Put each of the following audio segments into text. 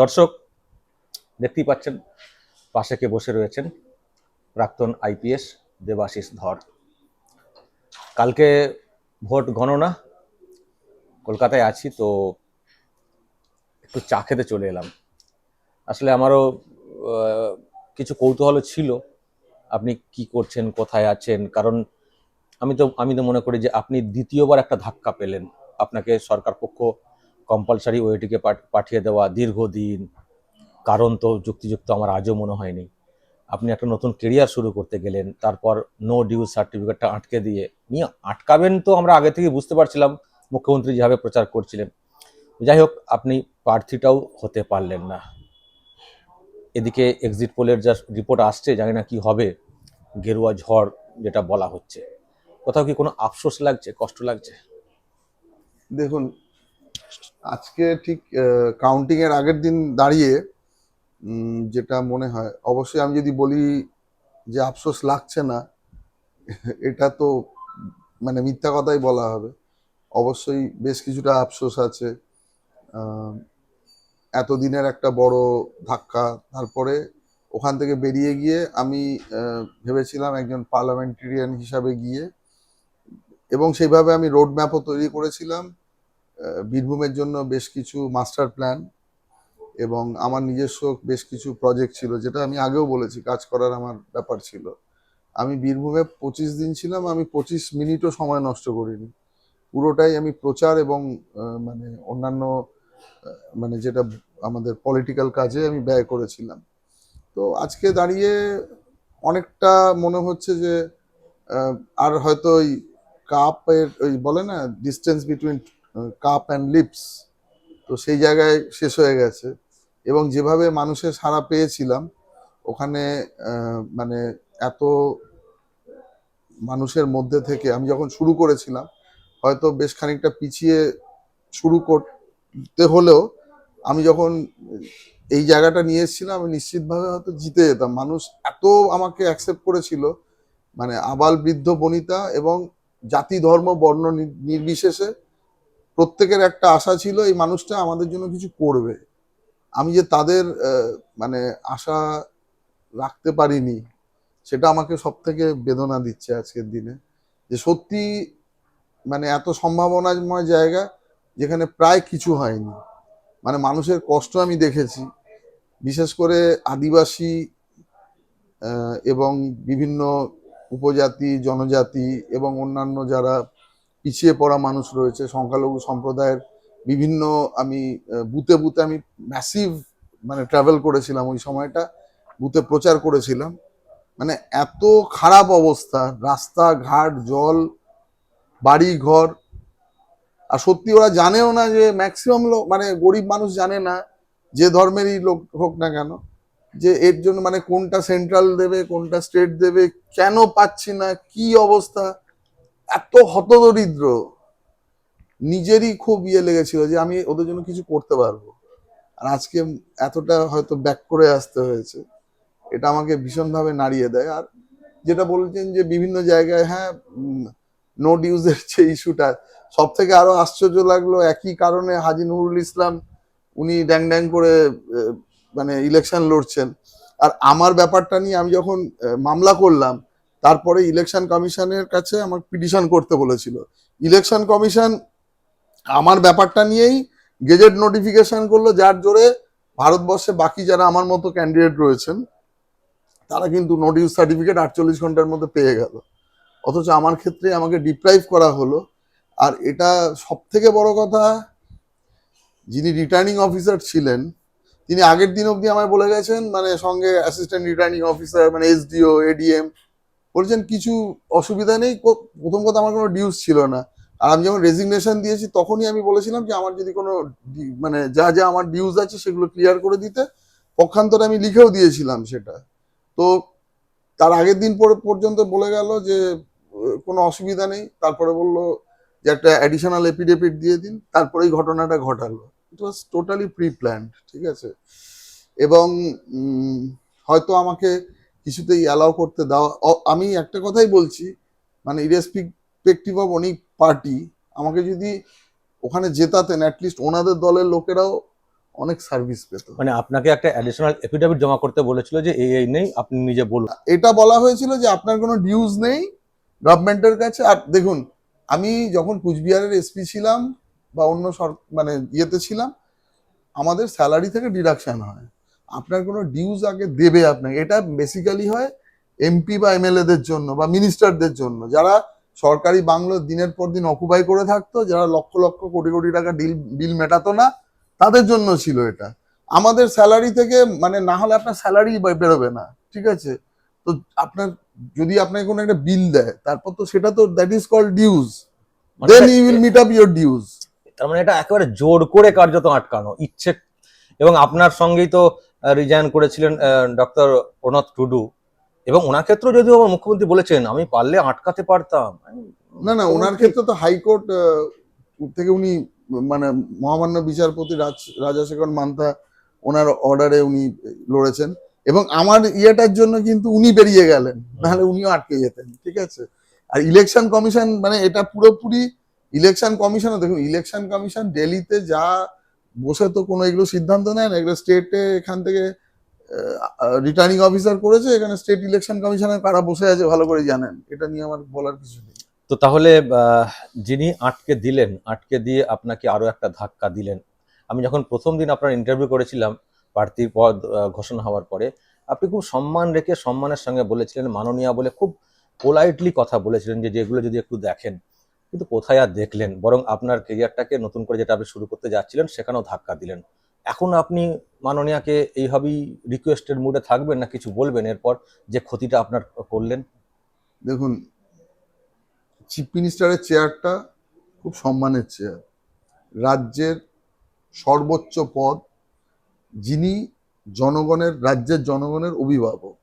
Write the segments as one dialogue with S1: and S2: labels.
S1: দর্শক, দেখতেই পাচ্ছেন, পাশে কে বসে রয়েছেন প্রাক্তন আইপিএস দেবাশিস ধর। কালকে ভোট গণনা, কলকাতায় আছি তো একটু চা খেতে চলে এলাম। আসলে আমারও কিছু কৌতূহল ছিল, আপনি কি করছেন, কোথায় আছেন? কারণ আমি তো আমি তো মনে করি যে আপনি দ্বিতীয়বার একটা ধাক্কা পেলেন। আপনাকে সরকার পক্ষ কম্পালসারি ওয়েটিকে পাঠিয়ে দেওয়া দীর্ঘদিন, কারণ তো যুক্তিযুক্ত আমার আজও মনে হয়নি। আপনি একটা নতুন কেরিয়ার শুরু করতে গেলেন, তারপর নো ডিউজ সার্টিফিকেটটা আটকে দিয়ে, নিয়ে আটকাবেন তো আমরা আগে থেকে বুঝতে পারছিলাম, মুখ্যমন্ত্রী যেভাবে প্রচার করছিলেন। যাই হোক, আপনি প্রার্থীটাও হতে পারলেন না। এদিকে এক্সিট পোলের যা রিপোর্ট আসছে, জানি না কি হবে, গেরুয়া ঝড় যেটা বলা হচ্ছে। কোথাও কি কোনো আফসোস লাগছে, কষ্ট লাগছে?
S2: দেখুন আজকে ঠিক কাউন্টিং এর আগের দিন দাঁড়িয়ে যেটা মনে হয়, অবশ্যই আমি যদি বলি যে আফসোস লাগছে না, এটা তো মানে মিথ্যা কথাই বলা হবে। অবশ্যই বেশ কিছুটা আফসোস আছে। এতদিনের একটা বড় ধাক্কা, তারপরে ওখান থেকে বেরিয়ে গিয়ে আমি ভেবেছিলাম একজন পার্লামেন্টেরিয়ান হিসাবে গিয়ে, এবং সেইভাবে আমি রোড ম্যাপও তৈরি করেছিলাম। বীরভূমের জন্য বেশ কিছু মাস্টার প্ল্যান এবং আমার নিজস্ব বেশ কিছু প্রজেক্ট ছিল, যেটা আমি আগেও বলেছি, কাজ করার আমার ব্যাপার ছিল। আমি বীরভূমে পঁচিশ দিন ছিলাম, আমি পঁচিশ মিনিটও সময় নষ্ট করিনি। পুরোটাই আমি প্রচার এবং মানে অন্যান্য মানে যেটা আমাদের পলিটিক্যাল কাজে আমি ব্যয় করেছিলাম। তো আজকে দাঁড়িয়ে অনেকটা মনে হচ্ছে যে আর হয়তো ওই কাপের ওই বলে না distance between cup and lips. তো সেই জায়গায় শেষ হয়ে গেছে। এবং যেভাবে মানুষের সাড়া পেয়েছিলাম, ওখানে মানে এত মানুষের মধ্যে থেকে আমি যখন শুরু করেছিলাম, হয়তো বেশ খানিকটা পিছিয়ে শুরু করতে হলেও আমি যখন এই জায়গাটা নিয়ে এসেছিলাম, আমি নিশ্চিতভাবে হয়তো জিতে যেতাম। মানুষ এত আমাকে অ্যাকসেপ্ট করেছিল মানে আবাল বৃদ্ধ বনিতা এবং জাতি, ধর্ম, বর্ণ নির্বিশেষে প্রত্যেকের একটা আশা ছিল এই মানুষটা আমাদের জন্য কিছু করবে। আমি যে তাদের মানে আশা রাখতে পারিনি, সেটা আমাকে সব থেকে বেদনা দিচ্ছে আজকের দিনে। যে সত্যি মানে এত সম্ভাবনাময় জায়গা যেখানে প্রায় কিছু হয়নি। মানে মানুষের কষ্ট আমি দেখেছি, বিশেষ করে আদিবাসী এবং বিভিন্ন উপজাতি, জনজাতি এবং অন্যান্য যারা পিছিয়ে পড়া মানুষ রয়েছে, সংখ্যালঘু সম্প্রদায়ের বিভিন্ন আমি বুথে বুথে আমি ম্যাসিভ মানে ট্রাভেল করেছিলাম ওই সময়টা, বুথে প্রচার করেছিলাম। মানে এত খারাপ অবস্থা রাস্তা ঘাট জল বাড়ি ঘর আর সত্যি ওরা জানেও না যে ম্যাক্সিমাম লোক মানে গরিব মানুষ জানে না যে ধর্মেরই লোক হোক না কেন, যে এর জন্য মানে কোনটা সেন্ট্রাল দেবে, কোনটা স্টেট দেবে, কেন পাচ্ছি না, কি অবস্থা এত হতদরিদ্র। নিজেরই খুব ইয়ে লেগেছিল যে আমি ওদের জন্য কিছু করতে পারব। আর আজকে এতটা হয়তো ব্যাক করে আসতে হয়েছে। এটা আমাকে ভীষণভাবে নাড়িয়ে দেয়। আর যেটা বলছেন যে বিভিন্ন জায়গায় হ্যাঁ নো ডিউজের যে ইস্যুটা সব থেকে আরও আশ্চর্য লাগল একই কারণে হাজি নুরুল ইসলাম উনি ড্যাং ড্যাং করে মানে ইলেকশন লড়ছেন। আর আমার ব্যাপারটা নিয়ে আমি যখন মামলা করলাম তারপরে ইলেকশন কমিশনের কাছে আমার পিটিশন করতে বলেছিল। ইলেকশন কমিশন আমার ব্যাপারটা নিয়েই গেজেট নোটিফিকেশন করল, যার জোরে ভারতবর্ষে বাকি যারা আমার মতো ক্যান্ডিডেট রয়েছেন, তারা কিন্তু নোটিশ সার্টিফিকেট আটচল্লিশ ঘণ্টার মধ্যে পেয়ে গেল। অথচ আমার ক্ষেত্রে আমাকে ডিপ্রাইভ করা হলো। আর এটা সব থেকে বড় কথা, যিনি রিটার্নিং অফিসার ছিলেন, তিনি আগের দিন অবধি আমায় বলে গেছেন মানে সঙ্গে অ্যাসিস্ট্যান্ট রিটার্নিং অফিসার মানে এসডিও এডিএম বলছেন, কিছু অসুবিধা নেই প্রথম কথা আমার কোনো ডিউস ছিল না। আর আমি যখন রেজিগনেশন দিয়েছি, তখনই আমি বলেছিলাম যে, আমার যদি কোনো মানে যা যা আমার ডিউজ আছে, সেগুলো ক্লিয়ার করে দিতে। পক্ষান্তরে আমি লিখেও দিয়েছিলাম সেটা। তো তার আগের দিন পরে, পর্যন্ত বলে গেল যে, কোনো অসুবিধা নেই। তারপরে বলল যে, একটা অ্যাডিশনাল এপিডেভিট দিয়ে দিন। তারপরে এই ঘটনাটা ঘটালো। It was totally pre planned ঠিক আছে? এবং হয়তো আমাকে কিছুতেই অ্যালাউ করতে দেওয়া আমি একটা কথাই বলছি মানে ইরেসপেক্টিভ অফ অনেক পার্টি আমাকে যদি ওখানে জেতাতেন অ্যাটলিস্ট ওনাদের দলের লোকেরাও অনেক সার্ভিস পেত।
S1: মানে আপনাকে একটা অ্যাডিশনাল এফিডেভিট জমা করতে বলেছিল যে এই এই নেই আপনি নিজে বলুন।
S2: এটা বলা হয়েছিল যে আপনার কোনো ডিউজ নেই গভর্নমেন্টের কাছে। আর দেখুন আমি যখন কুচবিহারের এসপি ছিলাম বা অন্য সর মানে ইয়েতে ছিলাম আমাদের স্যালারি থেকে ডিডাকশন হয়। আপনার কোনো ডিউজ আগে দেবে আপনাকে। এটা বেসিক্যালি হয় এমপি বা এমএলএ দের জন্য বা মিনিস্টারদের জন্য। যারা সরকারি বাংলো দিনের পর দিন অকুপাই করে থাকতো যারা লক্ষ লক্ষ কোটি কোটি টাকা ডিল বিল মেটাতো না তাদের জন্য ছিল এটা। আমাদের স্যালারি থেকে মানে না হলে আপনার স্যালারি বেরোবে না ঠিক আছে? তো আপনার যদি আপনাকে কোনো একটা বিল দেয় তারপর তো সেটা তো that is call dues then you will meet up your dues
S1: তার মানে এটা একেবারে জোর করে কার্যত আটকানো ইচ্ছে। এবং আপনার সঙ্গেই তো রিজাইন করেছিলেন ডক্টর প্রণত টুডু। এবং ওনার ক্ষেত্রেও যদিও আমার মুখ্যমন্ত্রী বলেছেন, আমি পারলে আটকাতে পারতাম।
S2: না না, ওনার ক্ষেত্রে তো হাইকোর্ট থেকে উনি মানে মহামান্য বিচারপতি রাজ, রাজাশেখর মান্তা ওনার অর্ডারে উনি লড়েছেন। এবং আমার ইয়েটার জন্য কিন্তু উনি বেরিয়ে গেলেন, নাহলে উনিও আটকে যেতেন, ঠিক আছে? আর ইলেকশন কমিশন মানে এটা পুরোপুরি ইলেকশন কমিশন দেখুন ইলেকশন কমিশন ডেলিতে যা বসে তো কোনো এগুলো সিদ্ধান্ত নেন এগুলো স্টেটে এখান থেকে রিটার্নিং অফিসার করেছে, এখানে স্টেট ইলেকশন কমিশনের কারা বসে আছে ভালো করে জানেন। এটা নিয়ে আমার বলার কিছু নেই।
S1: তো তাহলে যিনি আটকে দিলেন, আটকে দিয়ে আপনাকে আরও একটা ধাক্কা দিলেন। আমি যখন প্রথম দিন আপনার ইন্টারভিউ করেছিলাম, প্রার্থীর পদ ঘোষণা হওয়ার পরে, আপনি খুব সম্মান রেখে সম্মানের সঙ্গে বলেছিলেন, মাননীয়া বলে খুব পোলাইটলি কথা বলেছিলেন যে, যেগুলো যদি একটু দেখেন। কিন্তু কোথায় আর দেখলেন? বরং আপনার কেরিয়ারটাকে নতুন করে যেটা আপনি শুরু করতে যাচ্ছিলেন সেখানেও ধাক্কা দিলেন। এখন আপনি মাননীয়াকে এইভাবেই রিকোয়েস্টের মুডে থাকবেন না কিছু বলবেন? এরপর যে ক্ষতিটা আপনার করলেন?
S2: দেখুন চিফ মিনিস্টারের চেয়ারটা খুব সম্মানের চেয়ার রাজ্যের সর্বোচ্চ পদ যিনি জনগণের রাজ্যের জনগণের অভিভাবক।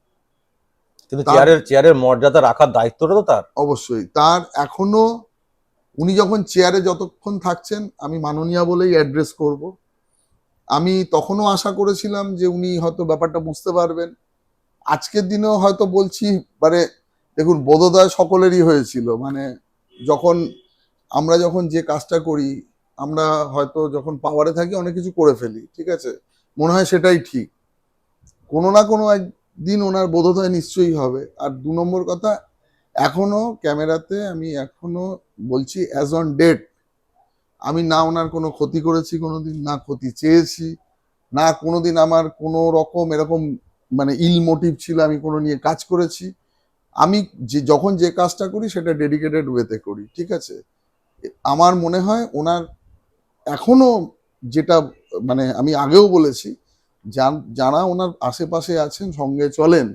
S1: কিন্তু চেয়ারের চেয়ারের মর্যাদা রাখার দায়িত্বটা তো তার।
S2: অবশ্যই। তার এখনও উনি যখন চেয়ারে যতক্ষণ থাকছেন, আমি মাননীয়া বলেই অ্যাড্রেস করব। আমি তখনও আশা করেছিলাম যে উনি হয়তো ব্যাপারটা বুঝতে পারবেন। আজকের দিনেও হয়তো বলছি মানে দেখুন, বোধোদয় সকলেরই হয়েছিল। মানে যখন আমরা যখন যে কাজটা করি, আমরা হয়তো যখন পাওয়ারে থাকি, অনেক কিছু করে ফেলি, ঠিক আছে? মনে হয় সেটাই ঠিক। কোনো না কোনো একদিন ওনার বোধোদয় নিশ্চয়ই হবে। আর দু নম্বর কথা এখনও ক্যামেরাতে আমি এখনও বলছি অ্যাজ অন ডেট আমি না ওনার কোনো ক্ষতি করেছি, কোনোদিন না ক্ষতি চেয়েছি, না কোনোদিন আমার কোনো রকম এরকম মানে ইল মোটিভ ছিল আমি কোনো নিয়ে কাজ করেছি। আমি যে যখন যে কাজটা করি সেটা ডেডিকেটেড ওয়েতে করি, ঠিক আছে? আমার মনে হয় ওনার এখনও যেটা মানে আমি আগেও বলেছি যারা ওনার আশেপাশে আছেন, সঙ্গে চলেন।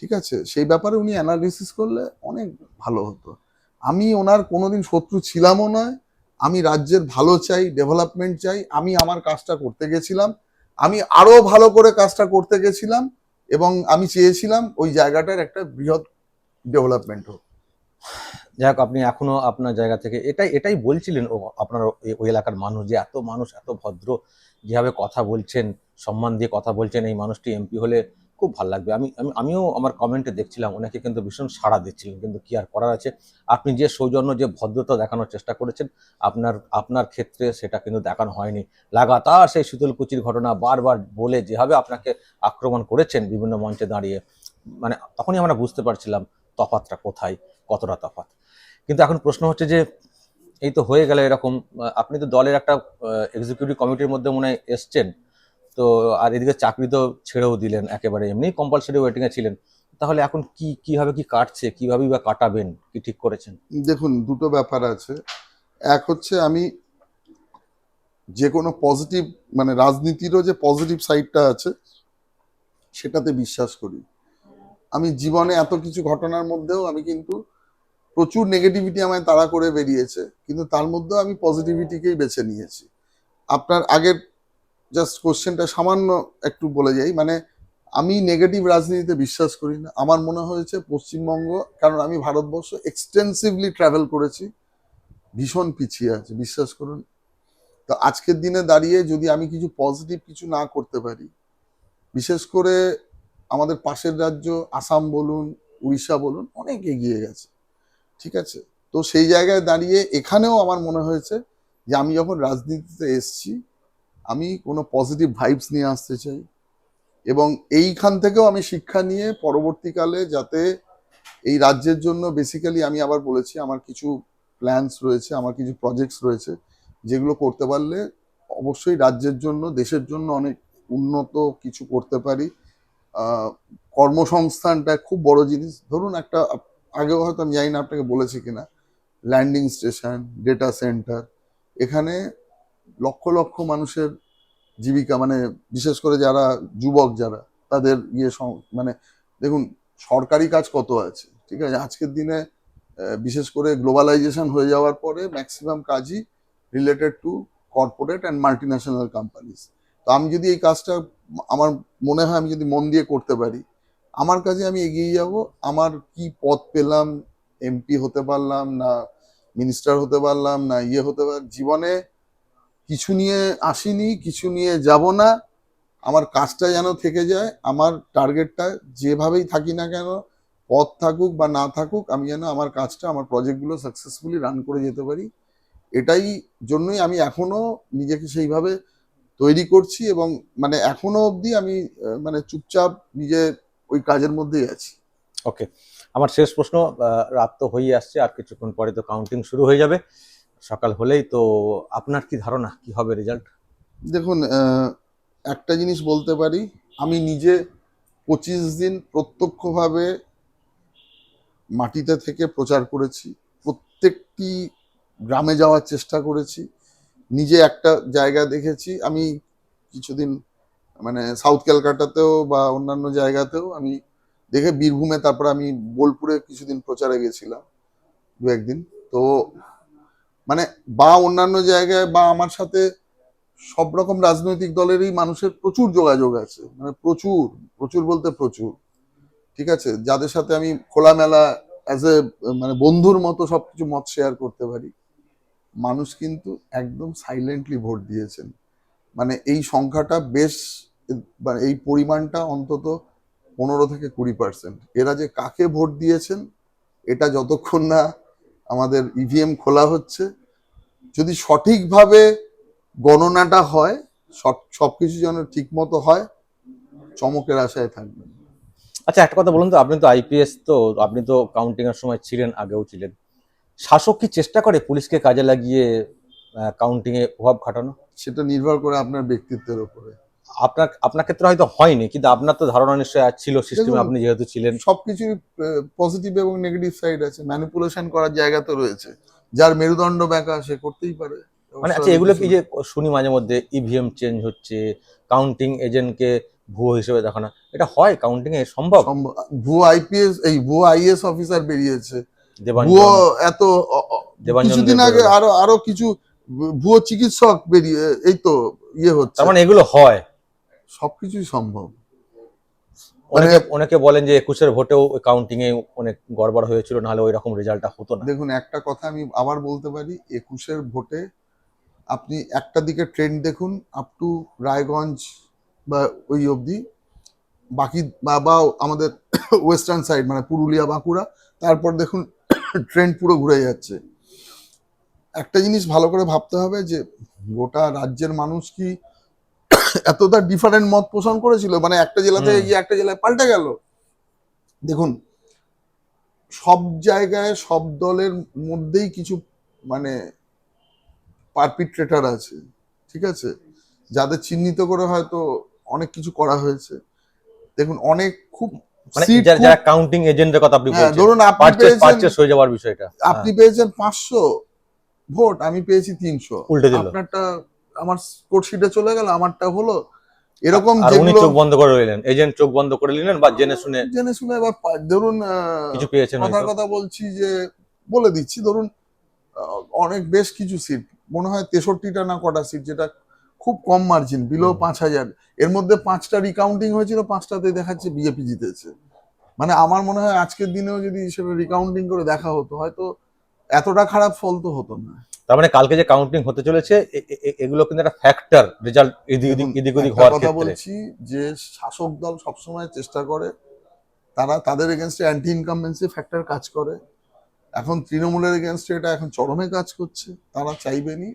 S2: ঠিক আছে? সেই ব্যাপারে উনি অ্যানালিসিস করলে অনেক ভালো হতো। আমি ওনার কোনোদিন শত্রু ছিলামও নয়। আমি রাজ্যের ভালো চাই ডেভেলপমেন্ট চাই। আমি আমার কাজটা করতে গেছিলাম। আমি আরও ভালো করে কাজটা করতে গেছিলাম এবং আমি চেয়েছিলাম ওই জায়গাটার একটা বৃহৎ ডেভেলপমেন্ট হোক।
S1: যাই হোক আপনি এখনও আপনার জায়গা থেকে এটাই এটাই বলছিলেন ও আপনার ওই- ওই এলাকার মানুষ যে এত মানুষ, এত ভদ্র, যেভাবে কথা বলছেন, সম্মান দিয়ে কথা বলছেন এই মানুষটি এমপি হলে খুব ভালো লাগবে। আমি আমি, আমিও আমার কমেন্টে দেখছিলাম ওনাকে কিন্তু ভীষণ সাড়া দিচ্ছিলেন, কিন্তু কি আর করার আছে? আপনি যে সৌজন্য, যে ভদ্রতা দেখানোর চেষ্টা করেছেন, আপনার আপনার ক্ষেত্রে সেটা কিন্তু দেখানো হয়নি। লাগাতার সেই শীতলকুচির ঘটনা বারবার বলে যেভাবে আপনাকে আক্রমণ করেছেন বিভিন্ন মঞ্চে দাঁড়িয়ে মানে তখনই আমরা বুঝতে পারছিলাম তফাতটা কোথায়, কতটা তফাৎ কিন্তু এখন প্রশ্ন হচ্ছে যে, এই তো হয়ে গেল এরকম আপনি তো দলের একটা এক্সিকিউটিভ কমিটির মধ্যে মনে হয় এসছেন তো আর এদিকে চাকরি তো ছেড়েও দিলেন একেবারে। এমনি কম্পালসারি ওয়েটিং এ ছিলেন। তাহলে এখন কি, কীভাবে কি কাটছে? কীভাবে বা কাটাবেন? কি ঠিক করেছেন?
S2: দেখুন, দুটো ব্যাপার আছে। এক হচ্ছে আমি যে কোনো পজিটিভ মানে রাজনীতিরও যে পজিটিভ সাইডটা আছে, সেটাতে বিশ্বাস করি। আমি জীবনে এত কিছু ঘটনার মধ্যেও আমি কিন্তু প্রচুর নেগেটিভিটি আমায় তাড়া করে বেরিয়েছে। কিন্তু তার মধ্যেও আমি পজিটিভিটিকেই বেছে নিয়েছি। আপনার আগের জাস্ট কোশ্চেনটা সামান্য একটু বলে যাই মানে আমি নেগেটিভ রাজনীতিতে বিশ্বাস করি না। আমার মনে হয়েছে পশ্চিমবঙ্গ, কারণ আমি ভারতবর্ষ এক্সটেন্সিভলি ট্রাভেল করেছি, ভীষণ পিছিয়ে আছে, বিশ্বাস করুন। তো আজকের দিনে দাঁড়িয়ে যদি আমি কিছু পজিটিভ কিছু না করতে পারি, বিশেষ করে আমাদের পাশের রাজ্য, আসাম বলুন, উড়িষ্যা বলুন, অনেক এগিয়ে গেছে, ঠিক আছে? তো সেই জায়গায় দাঁড়িয়ে এখানেও আমার মনে হয়েছে যে আমি যখন রাজনীতিতে এসছি আমি কোনো পজিটিভ ভাইবস নিয়ে আসতে চাই। এবং এইখান থেকেও আমি শিক্ষা নিয়ে পরবর্তীকালে যাতে এই রাজ্যের জন্য বেসিক্যালি আমি আবার বলেছি, আমার কিছু প্ল্যানস রয়েছে, আমার কিছু প্রজেক্টস রয়েছে, যেগুলো করতে পারলে অবশ্যই রাজ্যের জন্য, দেশের জন্য অনেক উন্নত কিছু করতে পারি। কর্মসংস্থানটা খুব বড় জিনিস। ধরুন একটা, আগেও হয়তো আমি জানি না আপনাকে বলেছি কিনা ল্যান্ডিং স্টেশন ডেটা সেন্টার এখানে লক্ষ লক্ষ মানুষের জীবিকা মানে বিশেষ করে যারা যুবক যারা, তাদের ইয়ে মানে দেখুন, সরকারি কাজ কত আছে, ঠিক আছে? আজকের দিনে বিশেষ করে গ্লোবালাইজেশন হয়ে যাওয়ার পরে ম্যাক্সিমাম কাজই related to corporate and multi national companies তো আমি যদি এই কাজটা, আমার মনে হয় আমি যদি মন দিয়ে করতে পারি, আমার কাজে আমি এগিয়ে যাব, আমার কি পদ পেলাম এমপি হতে পারলাম না মিনিস্টার হতে পারলাম না ইয়ে হতে পারলাম জীবনে কিছু নিয়ে আসিনি, কিছু নিয়ে যাব না। আমার কাজটা যেন থেকে যায়, আমার টার্গেটটা যেভাবেই থাকি না কেন, পথ থাকুক বা না থাকুক, আমি যেন আমার কাজটা, আমার প্রজেক্টগুলো সাকসেসফুলি রান করে যেতে পারি। এটাই জন্যই আমি এখনও নিজেকে সেইভাবে তৈরি করছি এবং মানে এখনও অবধি আমি মানে চুপচাপ নিজে ওই কাজের মধ্যেই আছি।
S1: ওকে আমার শেষ প্রশ্ন রাত তো হয়ে আসছে, আর কিছুক্ষণ পরে তো কাউন্টিং শুরু হয়ে যাবে। সকাল হলেই তো আপনার কি ধারণা? কি হবে রেজাল্ট
S2: দেখুন একটা জিনিস বলতে পারি, আমি নিজে পঁচিশ দিন প্রত্যক্ষভাবে মাটিতে থেকে প্রচার করেছি, প্রত্যেকটি গ্রামে যাওয়ার চেষ্টা করেছি, নিজে একটা জায়গা দেখেছি, আমি কিছুদিন মানে সাউথ ক্যালকাটাতেও বা অন্যান্য জায়গাতেও আমি দেখে বীরভূমে তারপর আমি বোলপুরে কিছুদিন প্রচারে গেছিলাম দু একদিন তো মানে বা অন্যান্য জায়গায় বা আমার সাথে সব রকম রাজনৈতিক দলেরই মানুষের প্রচুর যোগাযোগ আছে। মানে প্রচুর প্রচুর বলতে প্রচুর। ঠিক আছে? যাদের সাথে আমি খোলামেলা অ্যাজ এ মানে বন্ধুর মতো সবকিছু মত শেয়ার করতে পারি। মানুষ কিন্তু একদম সাইলেন্টলি ভোট দিয়েছেন। মানে এই সংখ্যাটা বেশ মানে এই পরিমাণটা অন্তত পনেরো থেকে কুড়ি পার্সেন্ট এরা যে কাকে ভোট দিয়েছেন, এটা যতক্ষণ না আমাদের ইভিএম খোলা হচ্ছে যদি সঠিকভাবে গণনাটা হয় সব সবকিছু যেন ঠিক মতো হয় চমকের আশায় থাকবেন।
S1: আচ্ছা একটা কথা বলুন তো আপনি তো আইপিএস তো আপনি তো কাউন্টিং এর সময় ছিলেন আগেও ছিলেন। শাসক কি চেষ্টা করে পুলিশকে কাজে লাগিয়ে কাউন্টিং এ প্রভাব খাটানো?
S2: সেটা নির্ভর করে আপনার ব্যক্তিত্বের উপরে।
S1: আপনার আপনার ক্ষেত্রে হয়তো হয়নি কিন্তু আপনার তো ধারণা নিশ্চয়ই আর ছিল সিস্টেমে আপনি যেহেতু ছিলেন।
S2: সবকিছুর পজিটিভ এবং নেগেটিভ সাইড আছে। ম্যানিপুলেশন করার জায়গা তো রয়েছে। যার মেরুদণ্ড ব্যাকা সে করতেই পারে।
S1: মানে আচ্ছা এগুলো কি যে শুনি মাঝে মধ্যে ইভিএম চেঞ্জ হচ্ছে কাউন্টিং এজেন্টকে ভুয়ো হিসেবে দেখানো এটা হয় কাউন্টিং এ সম্ভব।
S2: ভুয়ো আইপিএস এই ভুয়ো আইএস অফিসার বেরিয়েছে। ভুয়ো এত কিছুদিন আগে আরও আরও কিছু ভুয়ো চিকিৎসক বেরিয়ে এই তো ইয়ে হচ্ছে।
S1: মানে এগুলো হয়।
S2: সবকিছুই সম্ভব।
S1: অনেকে অনেকে বলেন যে একুশের ভোটেও কাউন্টিং এ অনেক গড়বড় হয়েছিল নাহলে ওই রকম রেজাল্টটা হতো না।
S2: দেখুন একটা কথা আমি আবার বলতে পারি একুশের ভোটে আপনি একটা দিকে ট্রেন্ড দেখুন আপ টু রায়গঞ্জ বা ওই অবধি বাকি বা বা আমাদের ওয়েস্টার্ন সাইড মানে পুরুলিয়া বাঁকুড়া তারপর দেখুন ট্রেন্ড পুরো ঘুরে যাচ্ছে। একটা জিনিস ভালো করে ভাবতে হবে যে গোটা রাজ্যের মানুষ কি এতটা ডিফারেন্ট মত পোষণ করেছিল মানে একটা জেলা থেকে গিয়ে একটা জেলায় পাল্টে গেল। দেখুন সব জায়গায় সব দলের মধ্যেই কিছু মানে পারপিট্রেটার আছে ঠিক আছে? যাদের চিহ্নিত করে হয়তো অনেক কিছু করা হয়েছে। দেখুন অনেক খুব
S1: মানে যারা কাউন্টিং এজেন্টের কথা আপনি
S2: হ্যাঁ,
S1: বলছেন
S2: ধরুন
S1: হয়ে যাওয়ার বিষয়টা।
S2: আপনি পেয়েছেন পাঁচশো ভোট আমি পেয়েছি তিনশো।
S1: হ্যাঁ, উল্টে দিল।
S2: আপনারটা আমার স্কোর শিটে চলে গেল আমারটা হলো। এরকম যেগুলো
S1: চোখ বন্ধ করে রইলেন। এজেন্ট চোখ বন্ধ করে নিলেন বা জেনে শুনে
S2: জেনে শুনে এবার ধরুন
S1: কিছু পেয়েছেন
S2: কথার কথা বলছি যে বলে দিচ্ছি ধরুন অনেক বেশ কিছু সিট মনে হয় তেষট্টিটা না কটা সিট যেটা খুব কম মার্জিন বিলো। পাঁচ হাজার। এর মধ্যে পাঁচটা রিকাউন্টিং হয়েছিল পাঁচটাতে দেখাচ্ছে বিজেপি জিতেছে। মানে আমার মনে হয় আজকের দিনেও যদি সেটা রিকাউন্টিং করে দেখা হতো হয়তো এতটা খারাপ ফল তো হতো না।
S1: তার মানে কালকে যে কাউন্টিং হতে চলেছে এগুলো কিন্তু একটা ফ্যাক্টর রেজাল্ট এদিক ওদিক এদিক ওদিক হওয়ার
S2: কথা বলছি যে শাসক দল সবসময় চেষ্টা করে তারা তাদের এগেনস্টে অ্যান্টি ইনকামবেন্সি ফ্যাক্টর কাজ করে। এখন তৃণমূলের এগেনস্টে এটা এখন চরমে কাজ করছে তারা চাইবেনই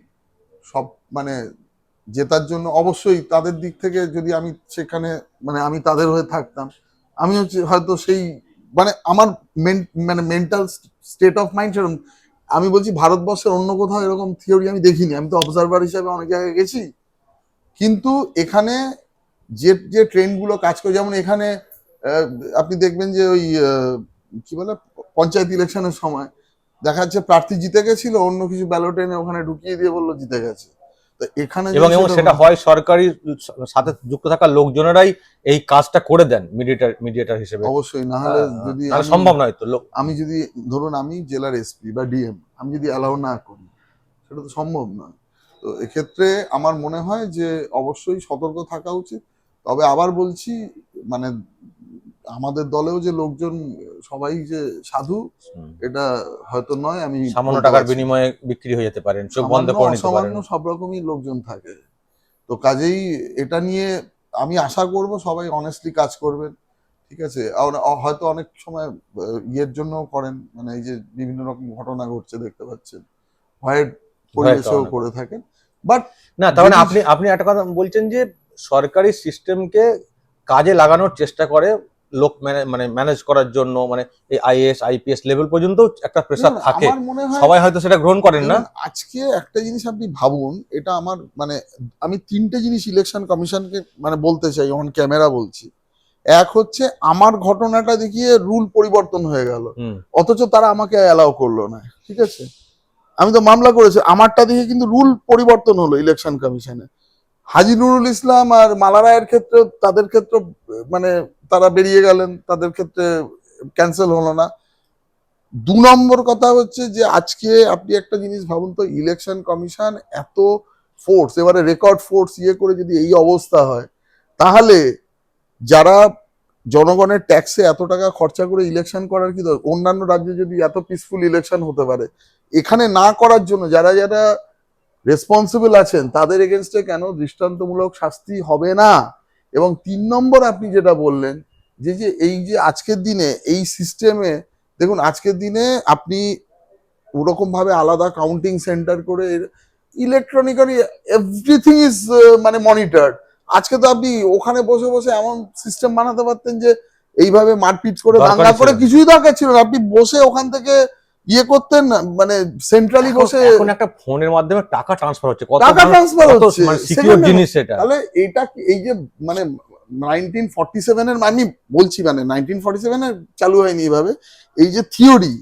S2: সব মানে জেতার জন্য। অবশ্যই তাদের দিক থেকে যদি আমি সেখানে মানে আমি তাদের হয়ে থাকতাম আমি হচ্ছে হয়তো সেই মানে আমার মানে মেন্টাল স্টেট অফ মাইন্ড সেরকম। আমি বলছি ভারতবর্ষের অন্য কোথাও এরকম থিওরি আমি দেখিনি। আমি তো অবজারভার হিসাবে অনেক জায়গায় গেছি। কিন্তু এখানে যে যে ট্রেনগুলো কাজ করে, যেমন এখানে আপনি দেখবেন যে ওই কি বলে, পঞ্চায়েত ইলেকশনের সময় দেখা যাচ্ছে প্রার্থী জিতে গেছিল, অন্য কিছু ব্যালট এনে ওখানে ঢুকিয়ে দিয়ে বলল জিতে গেছে। এখানে
S1: এবং এবং সেটা
S2: হয়-
S1: সরকারি সাথে যুক্ত থাকা লোকজনেরাই এই কাজটা করে দেন মিডিয়েটার মিডিয়েটার হিসেবে।
S2: অবশ্যই না হলে যদি
S1: সম্ভব নয় তো
S2: আমি যদি ধরুন আমি জেলার এসপি বা ডিএম আমি যদি অ্যালাউ না করি সেটা তো সম্ভব নয়। তো এক্ষেত্রে আমার মনে হয় যে অবশ্যই সতর্ক থাকা উচিত। তবে আবার বলছি মানে আমাদের দলেও যে লোকজন সবাই যে সাধু এটা হয়তো নয় আমি
S1: সামান্য টাকার বিনিময়ে বিক্রি হয়ে যেতে পারেন চোখ বন্ধ করে নিতে পারেন।
S2: সব রকমই লোকজন থাকে। তো কাজেই এটা নিয়ে আমি আশা করব সবাই অনেস্টলি কাজ করবেন ঠিক আছে? হয়তো অনেক সময় ইয়ের জন্য করেন মানে এই যে বিভিন্ন রকম ঘটনা ঘটছে দেখতে পাচ্ছেন। ভয়ের পরিবেশেও করে থাকেন। বাট
S1: না তার মানে আপনি আপনি একটা কথা বলছেন যে সরকারি সিস্টেমকে কাজে লাগানোর চেষ্টা করে লোক মানে মানে ম্যানেজ করার জন্য মানে এই আইএস আইপিএস লেভেল পর্যন্ত একটা প্রেসার থাকে। সবাই হয়তো সেটা গ্রহণ করেন না।
S2: আজকে একটা জিনিস আপনি ভাবুন এটা আমার মানে আমি তিনটে জিনিস ইলেকশন কমিশনকে মানে বলতে চাই অন ক্যামেরা বলছি। এক হচ্ছে আমার ঘটনাটা দেখিয়ে রুল পরিবর্তন হয়ে গেল। অথচ তারা আমাকে অ্যালাউ করল না ঠিক আছে? আমি তো মামলা করেছি আমারটা দেখে কিন্তু রুল পরিবর্তন হলো ইলেকশন কমিশনে হাজি নুরুল ইসলাম আর মালা রায়ের ক্ষেত্রে, তাদের ক্ষেত্রে মানে তারা বেরিয়ে গেলেন, তাদের ক্ষেত্রে ক্যান্সেল হলো না। দু নম্বর কথা হচ্ছে যে, আজকে আপনি একটা জিনিস ভাবুন তো ইলেকশন কমিশন এত ফোর্স এবারে রেকর্ড ফোর্স ইয়ে করে যদি এই অবস্থা হয়, তাহলে যারা জনগণের ট্যাক্সে এত টাকা খরচা করে ইলেকশন করার কি অন্যান্য রাজ্যে যদি এত পিসফুল ইলেকশন হতে পারে, এখানে না করার জন্য যারা যারা রেসপন্সিবল আছেন তাদের এগেনস্টে কেন দৃষ্টান্তমূলক শাস্তি হবে না? এবং তিন নম্বর আপনি যেটা বললেন যে যে এই যে আজকের দিনে এই সিস্টেমে দেখুন আজকের দিনে আপনি ওরকম ভাবে আলাদা কাউন্টিং সেন্টার করে ইলেকট্রনিক্যালি এভরিথিং ইজ মানে মনিটর্ড আজকে তো আপনি ওখানে বসে বসে এমন সিস্টেম বানাতে পারতেন যে এইভাবে মারপিট করে দাঙ্গা করে কিছুই দরকার ছিল না। আপনি বসে ওখান থেকে ইয়ে করতেন না মানে সেন্ট্রালি বসে
S1: এখন একটা ফোনের মাধ্যমে টাকা ট্রান্সফার হচ্ছে কত
S2: টাকা ট্রান্সফার হচ্ছে
S1: মানে সিকিউর জিনিস এটা।
S2: তাহলে এটা এই যে মানে নাইনটিন এর সেভেনের আমি বলছি মানে নাইনটিন ফর্টি সেভেনের চালু হয়নি এভাবে এই যে থিওরি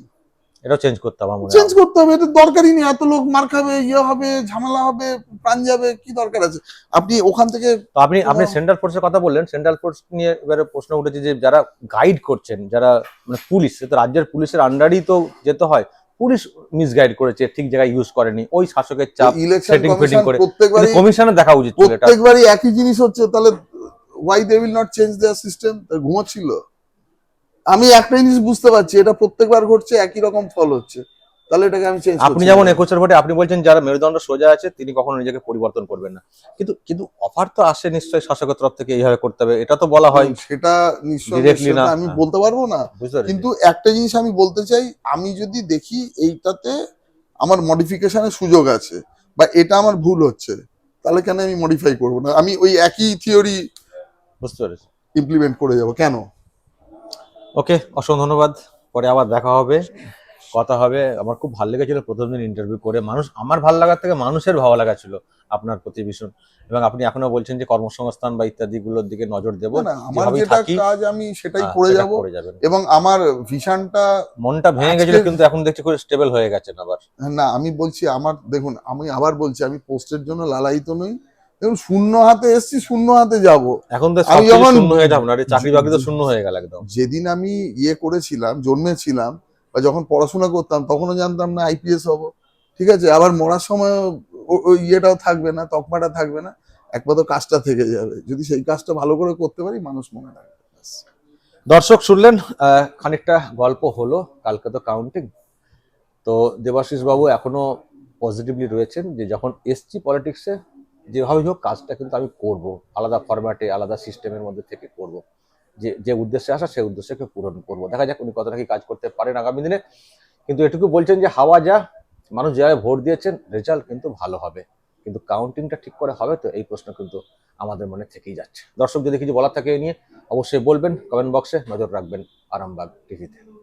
S1: এটাও চেঞ্জ করতে হবে আমার
S2: চেঞ্জ করতে হবে এটা দরকারই নেই। এত লোক মার খাবে ইয়ে হবে ঝামেলা হবে প্রাণ যাবে কি দরকার আছে? আপনি ওখান থেকে
S1: আপনি আপনি সেন্ট্রাল ফোর্সের কথা বললেন সেন্ট্রাল ফোর্স নিয়ে এবারে প্রশ্ন উঠেছে যে যারা গাইড করছেন যারা মানে পুলিশ তো রাজ্যের পুলিশের আন্ডারই তো যেতে হয় পুলিশ মিসগাইড করেছে ঠিক জায়গায় ইউজ করেনি ওই শাসকের চাপ
S2: কমিশন
S1: fitting করে।
S2: প্রত্যেকবারই
S1: কমিশনে দেখা উচিত এটা
S2: প্রত্যেকবারই একই জিনিস হচ্ছে তাহলে why they will not change their system ঘুমোচ্ছিল। আমি একটা জিনিস বুঝতে পারছি এটা প্রত্যেকবার ঘটছে একই রকম ফল হচ্ছে। তাহলে এটাকে আমি চেঞ্জ
S1: আপনি যেমন একুশের ভোটে আপনি বলছেন যারা মেরুদণ্ড সোজা আছে তিনি কখনো নিজেকে পরিবর্তন করবেন না। কিন্তু কিন্তু অফার তো আসে নিশ্চয়ই শাসকের তরফ থেকে এইভাবে করতে হবে এটা তো বলা হয়
S2: সেটা নিশ্চয়ই আমি
S1: হ্যাঁ।
S2: বলতে পারব না। কিন্তু একটা জিনিস আমি বলতে চাই আমি যদি দেখি এইটাতে আমার মডিফিকেশনের সুযোগ আছে বা এটা আমার ভুল হচ্ছে তাহলে কেন আমি মডিফাই করব না? আমি ওই একই থিওরি
S1: বুঝতে পেরেছি।
S2: ইমপ্লিমেন্ট করে যাব কেন?
S1: ওকে অসংখ্য ধন্যবাদ। পরে আবার দেখা হবে কথা হবে। আমার খুব ভালো লেগেছিল প্রথম দিন ইন্টারভিউ করে। মানুষ আমার ভালো লাগার থেকে মানুষের ভালো লাগা ছিল আপনার প্রতি ভীষণ। এবং আপনি এখনও বলছেন যে কর্মসংস্থান বা ইত্যাদি গুলোর দিকে নজর দেবো।
S2: আমার যেটা কাজ আমি সেটাই
S1: হ্যাঁ,
S2: করে যাব। এবং আমার ভিশনটা
S1: মনটা ভেঙে গেছিল কিন্তু এখন দেখছি খুব স্টেবল হয়ে গেছেন আবার।
S2: না আমি বলছি আমার দেখুন আমি আবার বলছি আমি পোস্টের জন্য লালায়িত নই। দেখুন শূন্য হাতে এসছি শূন্য হাতে যাব।
S1: এখন তো
S2: আমি যখন-
S1: শূন্য হয়ে যাব না চাকরি বাকরি তো শূন্য হয়ে গেল একদম।
S2: যেদিন আমি ইয়ে করেছিলাম জন্মেছিলাম বা যখন পড়াশোনা করতাম তখনও জানতাম না আইপিএস হব। ঠিক আছে আবার মরার সময় ওই ইয়েটাও থাকবে না তকমাটা থাকবে না একমাত্র কাজটা থেকে যাবে। যদি সেই কাজটা ভালো করে করতে পারি মানুষ মনে রাখবে।
S1: দর্শক শুনলেন আহ, খানিকটা গল্প হলো কালকে তো কাউন্টিং তো দেবাশিস বাবু এখনও পজিটিভলি রয়েছেন যে যখন এসছি পলিটিক্সে যেভাবে হোক কাজটা কিন্তু আমি করব, আলাদা ফরম্যাটে আলাদা সিস্টেমের মধ্যে থেকে করব। যে যে উদ্দেশ্যে আসা সেই উদ্দেশ্যকে পূরণ করব। দেখা যাক উনি কতটা কি কাজ করতে পারেন আগামী দিনে। কিন্তু এটুকু বলছেন যে হাওয়া যা, মানুষ যেভাবে ভোট দিয়েছেন রেজাল্ট কিন্তু ভালো হবে। কিন্তু কাউন্টিংটা ঠিক করে হবে তো, এই প্রশ্ন কিন্তু আমাদের মনে থেকেই যাচ্ছে। দর্শক যদি কিছু বলার থাকে এ নিয়ে অবশ্যই বলবেন কমেন্ট বক্সে নজর রাখবেন আরামবাগ টিভিতে